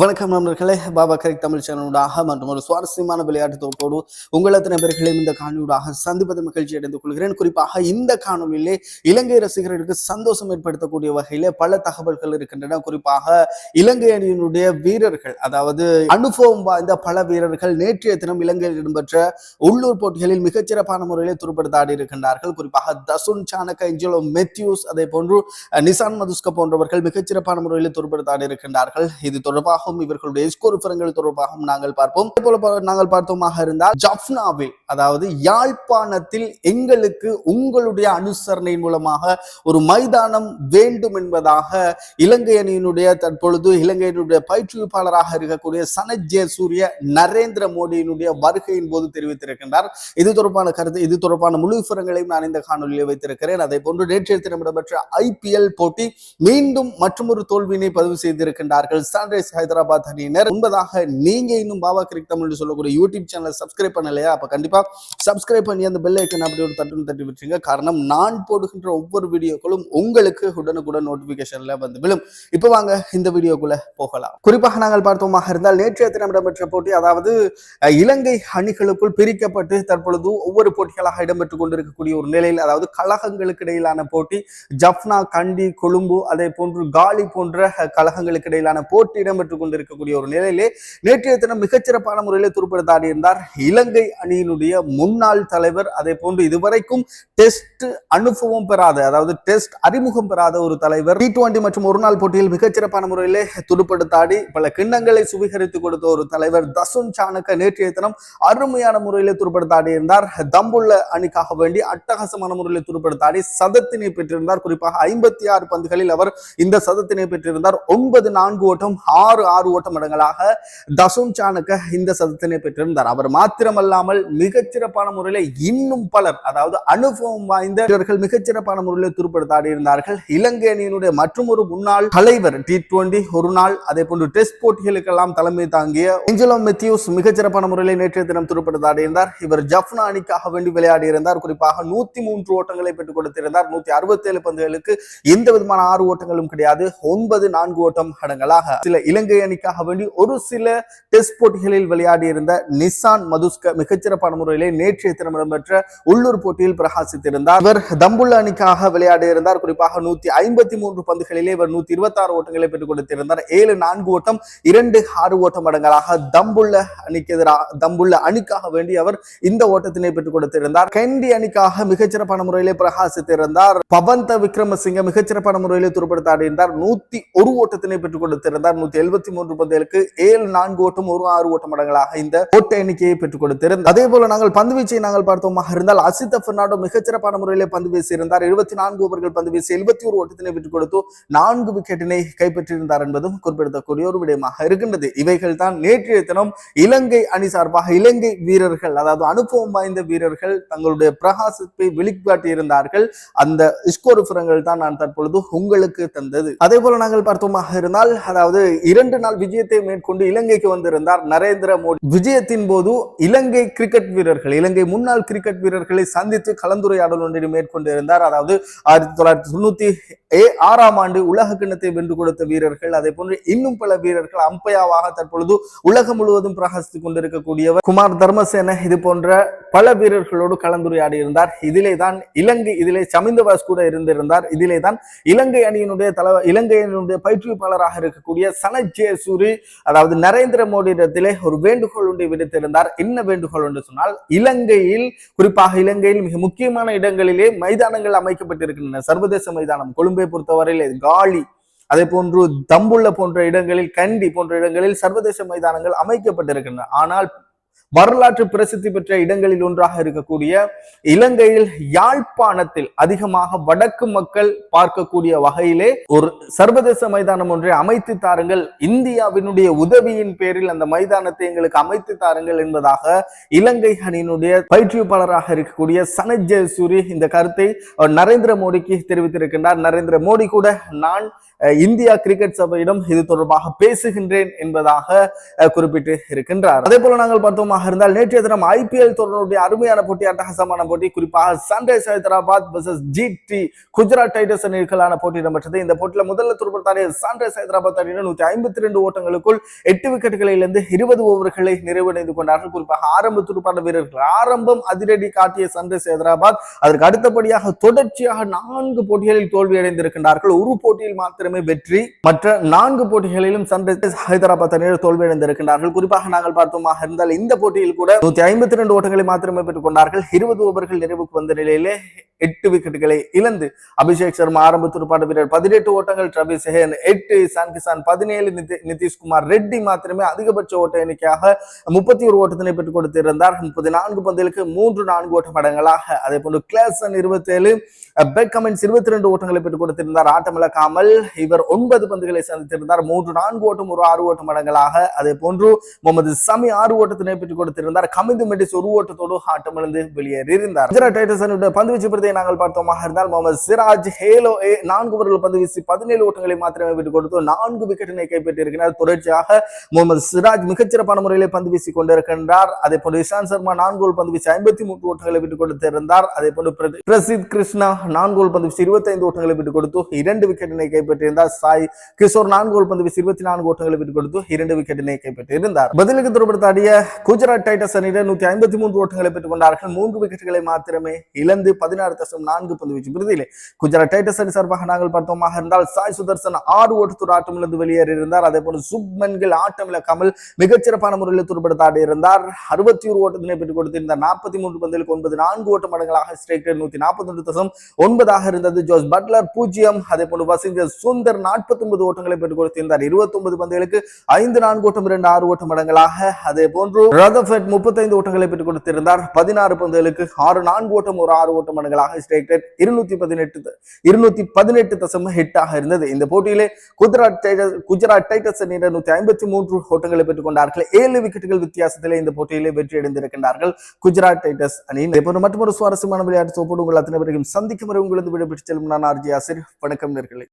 வணக்கம் நண்பர்களே. பாபா கரிக் தமிழ் சேனலூடாக மற்றும் ஒரு சுவாரஸ்யமான விளையாட்டு தொகுப்போடு உங்கள் அத்தனை பேர்களையும் இந்த காணொலியூடாக சந்திப்பது மகிழ்ச்சி அடைந்து கொள்கிறேன். குறிப்பாக இந்த காணொலியிலே இலங்கை ரசிகர்களுக்கு சந்தோஷம் ஏற்படுத்தக்கூடிய வகையிலே பல தகவல்கள் இருக்கின்றன. குறிப்பாக இலங்கை அணியினுடைய வீரர்கள் அதாவது அனுபவம் வாய்ந்த பல வீரர்கள் நேற்றைய தினம் இலங்கையில் இடம்பெற்ற உள்ளூர் போட்டிகளில் மிகச்சிறப்பான முறையிலே துருப்படுத்தாடி இருக்கின்றார்கள். குறிப்பாக தசுன் சானக எஞ்சலோ மெத்யூஸ் அதே போன்று நிசான் மதுஸ்க போன்றவர்கள் மிகச்சிறப்பான முறையில் துருப்படுத்தாடி இருக்கின்றார்கள். இது தொடர்பாக தொடர்பாகவும் இவர்களுடைய ஸ்கோர் விவரங்கள் தொடர்பாகவும் நாங்கள் பார்ப்போம். அதே போல நாங்கள் பார்த்தோமாக இருந்தால் ஜப்னாவில் அதாவது யாழ்ப்பாணத்தில் எங்களுக்கு உங்களுடைய அனுசரணையின் மூலமாக ஒரு மைதானம் வேண்டும் என்பதாக இலங்கை அணியினுடைய தற்பொழுது இலங்கையினுடைய பயிற்றுவிப்பாளராக இருக்கக்கூடிய சனத் ஜெயசூரிய நரேந்திர மோடியினுடைய வருகையின் போது தெரிவித்திருக்கின்றார். இது தொடர்பான கருத்து இது தொடர்பான முழு விவரங்களையும் நான் இந்த காணொலியில் வைத்திருக்கிறேன். அதே போன்று நேற்றைய தினம் இடம்பெற்ற ஐபிஎல் போட்டி மீண்டும் மற்றொரு தோல்வியினை பதிவு செய்திருக்கின்றார்கள். சன்ரைஸ் ஹைதராபாத் அணியினர். உண்பதாக நீங்க இன்னும் பாபா கிரிக் தமிழ் சொல்லக்கூடிய யூடியூப் சேனலை சப்ஸ்கிரைப் பண்ணலையா? அப்ப கண்டிப்பா சப்ஸ்கிரைப் பண்ணி அந்த பெல் ஐக்கன் அப்படி ஒரு தட்டு தட்டி விட்டுருங்க. காரணம் நான் போடுகின்ற ஒவ்வொரு வீடியோக்களும் உங்களுக்கு உடனுக்குடன் நோட்டிபிகேஷன்ல வந்து விழும். இப்போ வாங்க இந்த வீடியோக்குள்ள போகலாம். குறிப்பாக நாங்கள் பார்த்தோமாக இருந்தால் நேற்றைய தினம் இடம்பெற்ற போட்டி அதாவது இலங்கை அணிகளுக்குள் பிரிக்கப்பட்டு தற்பொழுது ஒவ்வொரு போட்டிகளாக இடம்பெற்றுக் கொண்டிருக்கக்கூடிய ஒரு நிலையில் அதாவது கழகங்களுக்கு இடையிலான போட்டி ஜப்னா கண்டி கொழும்பு அதே போன்று காலி போன்ற கழகங்களுக்கு இடையிலான போட்டி பெற்றுக் கொண்டிருக்கக்கூடிய ஒரு நிலையிலே நேற்றைய தினம் மிகச்சிறப்பான முறையில் துருப்படுத்தாடி இருந்தார். இலங்கை அணியினுடைய முன்னாள் தலைவர் அதே போன்று இதுவரைக்கும் டெஸ்ட் அனுபவம் பெறாத அதாவது டெஸ்ட் அறிமுகம் பெறாத ஒரு தலைவர் டி டுவெண்டி மற்றும் ஒரு நாள் போட்டியில் மிகச்சிறப்பான முறையிலே துடுப்படுத்தாடி பல கிண்ணங்களை சுவீகரித்து கொடுத்த ஒரு தலைவர் தசுன் சாணக்க நேற்றைய தினம் அருமையான முறையில் துடுப்படுத்தாடி இருந்தார். தம்புள்ள அணிக்காக வேண்டி அட்டகாசமான முறையில் துருப்படுத்தாடி சதத்தினை பெற்றிருந்தார். குறிப்பாக ஐம்பத்தி ஆறு பந்துகளில் அவர் இந்த சதத்தினை பெற்றிருந்தார். ஒன்பது நான்கு ஓட்டம் ஆறு ஆறு ஆறு ஓட்டம் இடங்களாக தசுன் சானுக்க இந்த சதத்தினை பெற்றிருந்தார். அவர் மாத்திரமல்லாமல் மிகச்சிறப்பான முறையில இன்னும் பலர் அதாவது அனுபவம் வாய்ந்த வீரர்கள் மிகச்சிறப்பான முறையில் துருப்படுத்தாடி இருந்தார்கள் இலங்கை அணியினுடைய மற்றும் ஒரு முன்னாள் தலைவர் டி டுவெண்டி ஒரு நாள் அதே போன்று டெஸ்ட் போட்டிகளுக்கெல்லாம் தலைமை தாங்கிய ஏஞ்சலோ மெத்யூஸ் மிகச்சிறப்பான முறையில் நேற்றைய தினம் துருப்படுத்தாடி இருந்தார் இவர் ஜப்னா அணிக்காக வேண்டி விளையாடி இருந்தார் குறிப்பாக நூத்தி மூன்று ஓட்டங்களை பெற்றுக் கொடுத்திருந்தார். நூத்தி அறுபத்தி ஏழு பந்துகளுக்கு எந்த விதமான ஆறு ஓட்டங்களும் கிடையாது. ஒன்பது நான்கு ஓட்டம் அடங்கலாக சில இலங்கை அணிக்காக வேண்டி ஒரு சில டெஸ்ட் போட்டிகளில் விளையாடி இருந்த நிசான் மதுஸ்க மிகச்சிறப்பான முறையிலே நேற்றைய தினம் இடம்பெற்ற உள்ளூர் போட்டியில் பிரகாசித்திருந்தார். இவர் தம்புள்ள அணிக்காக விளையாடி இருந்தார் குறிப்பாக நூத்தி ஐம்பத்தி மூன்று பந்துகளிலே இவர் நூத்தி இருபத்தி ஆறு ஓட்டங்களை பெற்றுக் கொடுத்திருந்தார். ஏழு நான்கு ஓட்டம் இரண்டு ஆறு ஓட்டம் அடங்கலாக தம்புள்ள அணிக்கு எதிராக தம்புள்ள அணிக்காக வேண்டி அவர் இந்த ஓட்டத்தினை பெற்றுக் கொடுத்திருந்தார். கெண்டி அணிக்காக மிகச்சிறப்பான முறையிலே பிரகாசித்திருந்தார். பவந்த விக்ரமசிங்க மிகச்சிறப்பான முறையிலே துருப்படுத்தாடி இருந்தார் நூத்தி ஒரு ஓட்டத்தினை பெற்றுக் கொடுத்திருந்தார். நூத்தி எழுபத்தி இருபத்தி மூன்று பந்தயலுக்கு ஏழு நான்கு ஓட்டம் ஒரு ஆறு ஓட்டம் அடங்கலாக இந்த ஓட்ட எண்ணிக்கையை பெற்றுக் கொடுத்திருந்தார். அதே போல நாங்கள் பந்து வீச்சை நாங்கள் பார்த்தோமாக இருந்தால் அசித்த பெர்னாண்டோ மிகச்சிறப்பான முறையிலே பந்து வீசியிருந்தார். இருபத்தி நான்கு ஓவர்கள் பந்து வீசி எழுபத்தி ஒரு ஓட்டத்தினை பெற்றுக் கொடுத்து நான்கு விக்கெட்டினை கைப்பற்றியிருந்தார் என்பதும் குறிப்பிடத்தக்கூடிய ஒரு விடயமாக இருக்கின்றது. இவைகள் தான் நேற்றைய தினம் இலங்கை அணி சார்பாக இலங்கை வீரர்கள் அதாவது அனுபவம் வாய்ந்த வீரர்கள் தங்களுடைய பிரகாசத்தை வெளிக்காட்டியிருந்தார்கள். அந்த ஸ்கோர் விவரங்கள் தான் நான் தற்பொழுது உங்களுக்கு தந்தது. அதே போல நாங்கள் பார்த்தோமாக இருந்தால் அதாவது இரண்டு நாள் விஜயத்தை மேற்கொண்டு இலங்கைக்கு வந்திருந்தார் நரேந்திர மோடி. விஜயத்தின் போது இலங்கை கிரிக்கெட் வீரர்கள் இலங்கை முன்னாள் கிரிக்கெட் வீரர்களை சந்தித்து கலந்துரையாடல் ஒன்றினை மேற்கொண்டிருந்தார் அதாவது ஆயிரத்தி தொள்ளாயிரத்தி தொண்ணூத்தி ஏ ஆறாம் ஆண்டு உலக கிண்ணத்தை வென்று கொடுத்த வீரர்கள் அதே போன்று இன்னும் பல வீரர்கள் அம்பையாவாக தற்பொழுது உலகம் முழுவதும் பிரகாசித்துக் கொண்டிருக்கக்கூடியவர் குமார் தர்மசேன. இது போன்ற பல வீரர்களோடு கலந்துரையாடி இருந்தார் இதிலே தான் இலங்கை இதிலே சமிந்தவாஸ் கூட இருந்திருந்தார். இதிலே தான் இலங்கை அணியினுடைய தலைவர் இலங்கை அணியினுடைய பயிற்றுவிப்பாளராக இருக்கக்கூடிய சனத் ஜெயசூரி அதாவது நரேந்திர மோடியிடத்திலே ஒரு வேண்டுகோள் ஒன்றை விடுத்திருந்தார். என்ன வேண்டுகோள் என்று சொன்னால் இலங்கையில் குறிப்பாக இலங்கையில் மிக முக்கியமான இடங்களிலே மைதானங்கள் அமைக்கப்பட்டிருக்கின்றன. சர்வதேச மைதானம் கொழும்பை பொறுத்தவரையில் காலி அதே போன்று தம்புள்ள போன்ற இடங்களில் கண்டி போன்ற இடங்களில் சர்வதேச மைதானங்கள் அமைக்கப்பட்டிருக்கின்றன. ஆனால் வரலாற்று பிரசித்தி பெற்ற இடங்களில் ஒன்றாக இருக்கக்கூடிய இலங்கையில் யாழ்ப்பாணத்தில் அதிகமாக வடக்கு மக்கள் பார்க்கக்கூடிய வகையிலே ஒரு சர்வதேச மைதானம் ஒன்றை அமைத்து தாருங்கள். இந்தியாவினுடைய உதவியின் பேரில் அந்த மைதானத்தை எங்களுக்கு அமைத்து தாருங்கள் என்பதாக இலங்கை அணியினுடைய பயிற்றுவிப்பாளராக இருக்கக்கூடிய சனத் ஜெயசூரி இந்த கருத்தை நரேந்திர மோடிக்கு தெரிவித்திருக்கின்றார். நரேந்திர மோடி கூட நான் இந்தியா கிரிக்கெட் சபையிடம் இது தொடர்பாக பேசுகின்றேன் என்பதாக குறிப்பிட்டு இருக்கின்றார். அதே போல நாங்கள் பார்த்தோமாக இருந்தால் நேற்றைய தினம் ஐபிஎல் தொடருடைய அருமையான போட்டி அட்டகாசமான போட்டி குறிப்பாக sunrise Hyderabad vs GT Gujarat Titans அணிகளான போட்டி இடம்பெற்றது. இந்த போட்டியில முதல்ல துருப்படுத்தாடிய சன்ரைஸ் ஹைதராபாத் அணியினர் நூத்தி ஐம்பத்தி ரெண்டு ஓட்டங்களுக்குள் எட்டு விக்கெட்டுகளிலிருந்து இருபது ஓவர்களை நிறைவடைந்து கொண்டார்கள். குறிப்பாக ஆரம்ப துடுப்பாட்ட வீரர்கள் ஆரம்பம் அதிரடி காட்டிய சன்ரைஸ் ஹைதராபாத் அதற்கு அடுத்தபடியாக தொடர்ச்சியாக நான்கு போட்டிகளில் தோல்வி அடைந்திருக்கின்றார்கள் ஒரு போட்டியில் மாத்திரம் வெற்றி. மற்ற நான்கு போட்டிகளிலும் சன்ரைசர்ஸ் ஹைதராபாத் அணியினர் தோல்வியடைந்திருக்கின்றார்கள். குறிப்பாக நாங்கள் பார்த்தோமாக இருந்தால் இந்த போட்டியில் கூட நூத்தி ஐம்பத்தி ரெண்டு ஓட்டங்களை மாத்திரமே பெற்றுக் கொண்டார்கள். இருபது ஓவர்கள் நிறைவுக்கு வந்த நிலையிலே எட்டு விக்கெட்டுகளை இழந்து அபிஷேக் சர்மா ஆரம்ப துடுப்பாட்ட வீரர் பதினெட்டு ஓட்டங்கள் ட்ரவி செஹன் எட்டு சான் கிசான் பதினேழு நிதி நிதிஷ்குமார் ரெட்டி மாத்திரமே அதிகபட்ச ஓட்ட எண்ணிக்கையாக முப்பத்தி ஒரு ஓட்டத்தினை பெற்றுக் கொடுத்திருந்தார். முப்பத்தி நான்கு பந்துகளுக்கு மூன்று நான்கு ஓட்ட மடங்களாக. அதே போன்று கிளாசன் இருபத்தேழு ஏழு பெக்கமின்ஸ் இருபத்தி ரெண்டு ஓட்டங்களை பெற்றுக் கொடுத்திருந்தார். ஆட்டமிழக்காமல் இவர் ஒன்பது பந்துகளை சந்தித்திருந்தார். மூன்று நான்கு ஓட்டம் ஒரு ஆறு ஓட்டம் மடங்களாக. அதே போன்று முகமது சமி ஆறு ஓட்டத்தினை பெற்றுக் கொடுத்திருந்தார். கமிந்து மெண்டிஸ் ஒரு ஓட்டத்தோடு ஆட்டமிழந்து வெளியேறியிருந்தார். பந்து வீச்சு பிரதியை நாங்கள் பார்த்தோமாக இருந்தால் முகமது சிராஜ் ஹேலோ ஏ நான்கு ஓவர்கள் பந்து வீசி பதினேழு ஓட்டங்களை மாத்திரமே விட்டுக் கொடுத்து நான்கு விக்கெட்டினை கைப்பற்றியிருக்கிறார். தொடர்ச்சியாக முகமது சிராஜ் மிகச்சிறப்பான முறையிலே பந்து வீசி கொண்டிருக்கின்றார். அதே போன்று இஷாந்த் சர்மா நான்கு கோல் பந்து வீசி ஐம்பத்தி மூன்று ஓட்டங்களை விட்டுக் கொடுத்திருந்தார். அதே போன்று பிரதி- பிரசித் கிருஷ்ணா நான்கு கோல் பந்து வீசி இருபத்தைந்து ஓட்டங்களை விட்டுக் கொடுத்து இரண்டு விக்கெட்டினை கைப்பற்றியிருந்தார். சாய் கிஷோர் நான்கு கோல் பந்து வீசி இருபத்தி நான்கு ஓட்டங்களை விட்டுக் கொடுத்து இரண்டு விக்கெட்டினை கைப்பற்றியிருந்தார். பதிலுக்கு துருப்படுத்தாடிய குஜராத் டைட்டஸ் அணியினர் நூத்தி ஐம்பத்தி மூன்று ஓட்டங்களை பெற்றுக் கொண்டார்கள். மூன்று விக்கெட்டுகளை மாத்திரமே இழந்து பதினாறு தசம் நான்கு பந்து வீச்சு பிரதியிலே குஜராத் டைட்டஸ் அணி சார்பாக நாங்கள் பார்த்தோமாக இருந்தால் சாய் சுதர்சன் ஆறு ஓட்டத்தூர் ஓட்டத்தோடு வெளியேறி இருந்தார் அதே போல சுப்மன்கில் ஆட்டம் இழக்காமல் மிகச்சிறப்பான முறையில் துருப்படுத்தாடி இருந்தார். அறுபத்தி ஒரு ஓட்டத்தினை பெற்றுக் கொடுத்திருந்தார் நாற்பத்தி மூன்று பந்திலுக்கு ஒன்பது நான்கு ஓட்ட மடங்களாக ஸ்ட்ரைக் நூத்தி நாற்பத்தி ஒன்று தசம் ஒன்பதாக இருந்தது. ஜோஸ் பட்லர் பூஜ்ஜியம். அதே போன்று வசிஞ்சர் சுந்தர் நாற்பத்தி ஒன்பது ஓட்டங்களை பெற்றுக் கொடுத்திருந்தார். இருபத்தி ஒன்பது பந்துகளுக்கு ஐந்து நான்கு ஓட்டம் இரண்டு ஆறு ஓட்டம் மடங்களாக அதே போன்று ரதஃபெட் முப்பத்தைந்து ஓட்டங்களை பெற்றுக் கொடுத்திருந்தார். பதினாறு பந்துகளுக்கு ஆறு நான்கு ஓட்டம் ஒரு ஆறு ஓட்டம் மடங்களாக ஸ்ட்ரைக் ரேட் இருநூத்தி பதினெட்டு இருநூத்தி பதினெட்டு தசம ஹிட்டாக இருந்தது. இந்த போட்டியிலே குஜராத் டைட்டஸ் குஜராத் டைட்டஸ் அணியினர் நூத்தி ஐம்பத்தி மூன்று ஓட்டங்களை பெற்றுக் கொண்டார்கள். ஏழு விக்கெட்டுகள் வித்தியாசத்திலே இந்த போட்டியிலே வெற்றி அடைந்திருக்கின்றார்கள் குஜராத் டைட்டஸ் அணியின் இதே போன்று மற்றொரு சுவாரஸ்யமான விளையாட்டு சோப்போடு உங்கள் அத்தனை பேரையும் சந்திக்கும் வரை உங்களது விடைபெற்று செல்லும் நான் ஆர்ஜி ஆசிர். வணக்கம் நேர்களை.